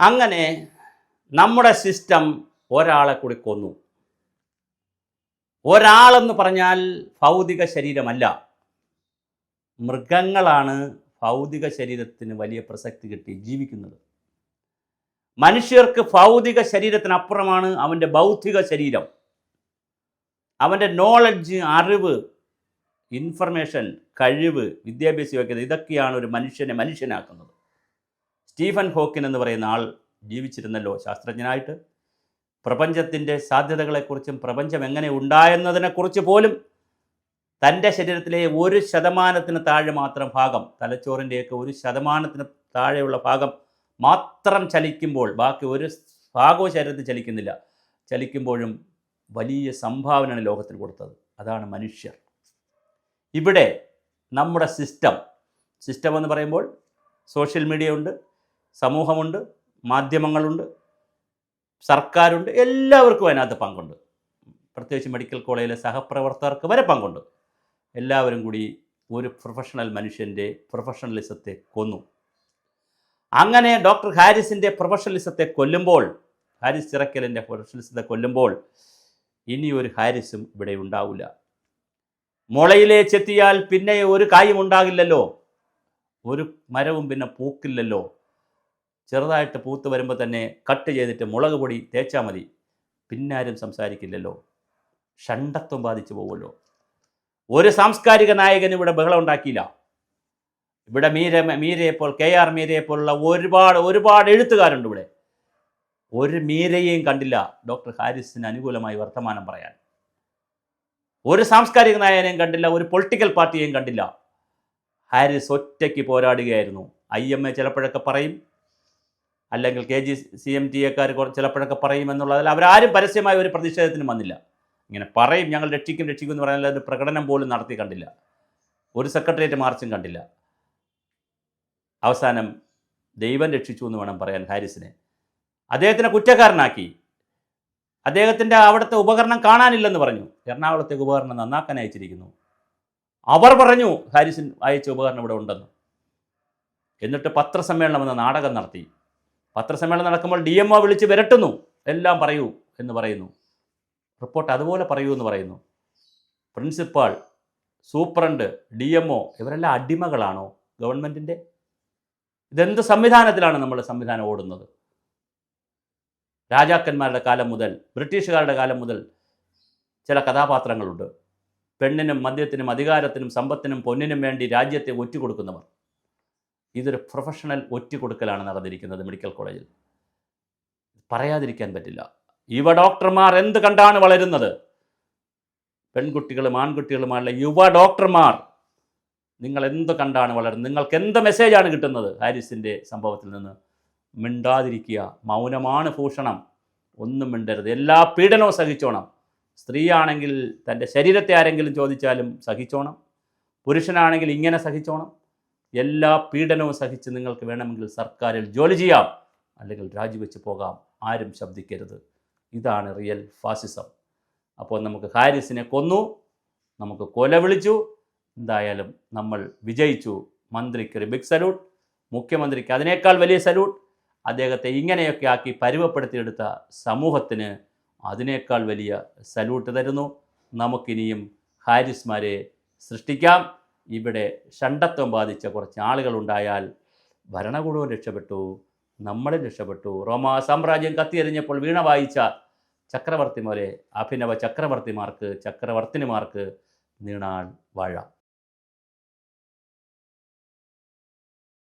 അങ്ങനെ നമ്മുടെ സിസ്റ്റം ഒരാളെ കൂടി കൊന്നു. ഒരാളെന്ന് പറഞ്ഞാൽ ഭൗതിക ശരീരമല്ല. മൃഗങ്ങളാണ് ഭൗതിക ശരീരത്തിന് വലിയ പ്രസക്തി കിട്ടി ജീവിക്കുന്നത്. മനുഷ്യർക്ക് ഭൗതിക ശരീരത്തിനപ്പുറമാണ് അവന്റെ ബൗദ്ധിക ശരീരം. അവന്റെ നോളജ് അറിവ് ഇൻഫർമേഷൻ കഴിവ് വിദ്യാഭ്യാസം യോഗ്യത ഇതൊക്കെയാണ് ഒരു മനുഷ്യനെ മനുഷ്യനാക്കുന്നത്. സ്റ്റീഫൻ ഹോക്കിൻ എന്ന് പറയുന്ന ആൾ ജീവിച്ചിരുന്നല്ലോ ശാസ്ത്രജ്ഞനായിട്ട്. പ്രപഞ്ചത്തിന്റെ സാധ്യതകളെക്കുറിച്ചും പ്രപഞ്ചം എങ്ങനെ ഉണ്ടായെന്നതിനെക്കുറിച്ച് പോലും തന്റെ ശരീരത്തിലെ ഒരു ശതമാനത്തിന് താഴെ മാത്രം ഭാഗം തലച്ചോറിന്റെയൊക്കെ ഒരു ശതമാനത്തിന് താഴെയുള്ള ഭാഗം മാത്രം ചലിക്കുമ്പോൾ ബാക്കി ഒരു ഭാഗവും ശരീരത്തിൽ ചലിക്കുന്നില്ല. ചലിക്കുമ്പോഴും വലിയ സംഭാവനയാണ് ലോകത്തിന് കൊടുത്തത്. അതാണ് മനുഷ്യർ. ഇവിടെ നമ്മുടെ സിസ്റ്റം സിസ്റ്റം എന്ന് പറയുമ്പോൾ സോഷ്യൽ മീഡിയ ഉണ്ട് സമൂഹമുണ്ട് മാധ്യമങ്ങളുണ്ട് സർക്കാരുണ്ട് എല്ലാവർക്കും അതിനകത്ത് പങ്കുണ്ട്. പ്രത്യേകിച്ച് മെഡിക്കൽ കോളേജിലെ സഹപ്രവർത്തകർക്ക് വരെ പങ്കുണ്ട്. എല്ലാവരും കൂടി ഒരു പ്രൊഫഷണൽ മനുഷ്യന്റെ പ്രൊഫഷണലിസത്തെ കൊന്നു. അങ്ങനെ ഡോക്ടർ ഹാരിസിന്റെ പ്രൊഫഷണലിസത്തെ കൊല്ലുമ്പോൾ ഹാരിസ് ചിറക്കലിന്റെ പ്രൊഫഷണലിസത്തെ കൊല്ലുമ്പോൾ ഇനി ഒരു ഹാരിസും ഇവിടെ ഉണ്ടാവില്ല. മുളയിലെ ചെത്തിയാൽ പിന്നെ ഒരു കായും ഉണ്ടാകില്ലല്ലോ. ഒരു മരവും പിന്നെ പൂക്കില്ലല്ലോ. ചെറുതായിട്ട് പൂത്ത് വരുമ്പോൾ തന്നെ കട്ട് ചെയ്തിട്ട് മുളക് പൊടി തേച്ചാൽ മതി. പിന്നാരും സംസാരിക്കില്ലല്ലോ. ഷണ്ടത്വം ബാധിച്ചു പോകുമല്ലോ ഒരു സാംസ്കാരിക നായകൻ ഇവിടെ ബഹളം ഉണ്ടാക്കിയില്ല. ഇവിടെ മീര മീരയെപ്പോൾ കെ ആർ മീരയെപ്പോലുള്ള ഒരുപാട് ഒരുപാട് എഴുത്തുകാരുണ്ട് ഇവിടെ. ഒരു മീരയെയും കണ്ടില്ല. ഡോക്ടർ ഹാരിസിന് അനുകൂലമായി വർത്തമാനം പറയാൻ. ഒരു സാംസ്കാരിക നായകനെയും കണ്ടില്ല. ഒരു പൊളിറ്റിക്കൽ പാർട്ടിയെയും കണ്ടില്ല. ഹാരിസ് ഒറ്റയ്ക്ക് പോരാടുകയായിരുന്നു. ഐ എം എ ചിലപ്പോഴൊക്കെ പറയും അല്ലെങ്കിൽ K G C M T എക്കാർ ചിലപ്പോഴൊക്കെ പറയും എന്നുള്ളതിൽ അവരാരും പരസ്യമായ ഒരു പ്രതിഷേധത്തിന് വന്നില്ല. ഇങ്ങനെ പറയും ഞങ്ങൾ രക്ഷിക്കും രക്ഷിക്കും എന്ന് പറഞ്ഞാൽ ഒരു പ്രകടനം പോലും നടത്തി കണ്ടില്ല. ഒരു സെക്രട്ടേറിയറ്റ് മാർച്ചും കണ്ടില്ല. അവസാനം ദൈവം രക്ഷിച്ചു എന്ന് വേണം പറയാൻ ഹാരിസിനെ. അദ്ദേഹത്തിനെ കുറ്റക്കാരനാക്കി. അദ്ദേഹത്തിന്റെ അവിടുത്തെ ഉപകരണം കാണാനില്ലെന്ന് പറഞ്ഞു. എറണാകുളത്തെ ഉപകരണം നന്നാക്കാൻ അയച്ചിരിക്കുന്നു. അവർ പറഞ്ഞു ഹാരിസിൻ അയച്ച ഉപകരണം ഇവിടെ ഉണ്ടെന്ന്. എന്നിട്ട് പത്രസമ്മേളനം എന്ന നാടകം നടത്തി. പത്രസമ്മേളനം നടക്കുമ്പോൾ ഡി എം ഒ വിളിച്ച് വിരട്ടുന്നു. എല്ലാം പറയൂ എന്ന് പറയുന്നു. റിപ്പോർട്ട് അതുപോലെ പറയൂ എന്ന് പറയുന്നു. Principal superintendent D M O ഇവരെല്ലാം അടിമകളാണോ? ഗവൺമെന്റിന്റെ ഇതെന്ത് സംവിധാനത്തിലാണ് നമ്മൾ സംവിധാനം ഓടുന്നത്? രാജാക്കന്മാരുടെ കാലം മുതൽ ബ്രിട്ടീഷുകാരുടെ കാലം മുതൽ ചില കഥാപാത്രങ്ങളുണ്ട്. പെണ്ണിനും മദ്യത്തിനും അധികാരത്തിനും സമ്പത്തിനും പൊന്നിനും വേണ്ടി രാജ്യത്തെ ഒറ്റുകൊടുക്കുന്നവർ. ഇതൊരു പ്രൊഫഷണൽ ഒറ്റുകൊടുക്കലാണ് നടന്നിരിക്കുന്നത് മെഡിക്കൽ കോളേജിൽ പറയാതിരിക്കാൻ പറ്റില്ല. യുവ ഡോക്ടർമാർ എന്ത് കണ്ടാണ് വളരുന്നത്? പെൺകുട്ടികളും ആൺകുട്ടികളുമായുള്ള യുവ ഡോക്ടർമാർ നിങ്ങൾ എന്ത് കണ്ടാണ് വളരുന്നത്? നിങ്ങൾക്ക് എന്ത് മെസ്സേജാണ് കിട്ടുന്നത്? ഹാരിസിന്റെ സംഭവത്തിൽ നിന്ന് മിണ്ടാതിരിക്കുക. മൗനമാണ് ഭൂഷണം. ഒന്നും മിണ്ടരുത്. എല്ലാ പീഡനവും സഹിച്ചോണം. സ്ത്രീയാണെങ്കിൽ തന്റെ ശരീരത്തെ ആരെങ്കിലും ചോദിച്ചാലും സഹിച്ചോണം. പുരുഷനാണെങ്കിൽ ഇങ്ങനെ സഹിച്ചോണം. എല്ലാ പീഡനവും സഹിച്ച് നിങ്ങൾക്ക് വേണമെങ്കിൽ സർക്കാരിൽ ജോലി ചെയ്യാം. അല്ലെങ്കിൽ രാജിവെച്ച് പോകാം. ആരും ശബ്ദിക്കരുത്. ഇതാണ് റിയൽ ഫാസിസം അപ്പോൾ നമുക്ക് ഹാരിസിനെ കൊന്നു. നമുക്ക് കൊല വിളിച്ചു. എന്തായാലും നമ്മൾ വിജയിച്ചു. മന്ത്രിക്ക് ഒരു ബിഗ് സല്യൂട്ട് മുഖ്യമന്ത്രിക്ക് അതിനേക്കാൾ വലിയ സല്യൂട്ട് അദ്ദേഹത്തെ ഇങ്ങനെയൊക്കെ ആക്കി പരുവപ്പെടുത്തിയെടുത്ത സമൂഹത്തിന് അതിനേക്കാൾ വലിയ സല്യൂട്ട് തരുന്നു. നമുക്കിനിയും ഹാരിസ്മാരെ സൃഷ്ടിക്കാം. ഇവിടെ ഷണ്ടത്വം ബാധിച്ച കുറച്ച് ആളുകളുണ്ടായാൽ ഭരണകൂടവും രക്ഷപ്പെട്ടു നമ്മളും രക്ഷപ്പെട്ടു. റോമാ സാമ്രാജ്യം കത്തിയെറിഞ്ഞപ്പോൾ വീണ വായിച്ച ചക്രവർത്തിമാരെ അഭിനവ ചക്രവർത്തിമാർക്ക് ചക്രവർത്തിനിമാർക്ക് നീണാൾ വാഴാം.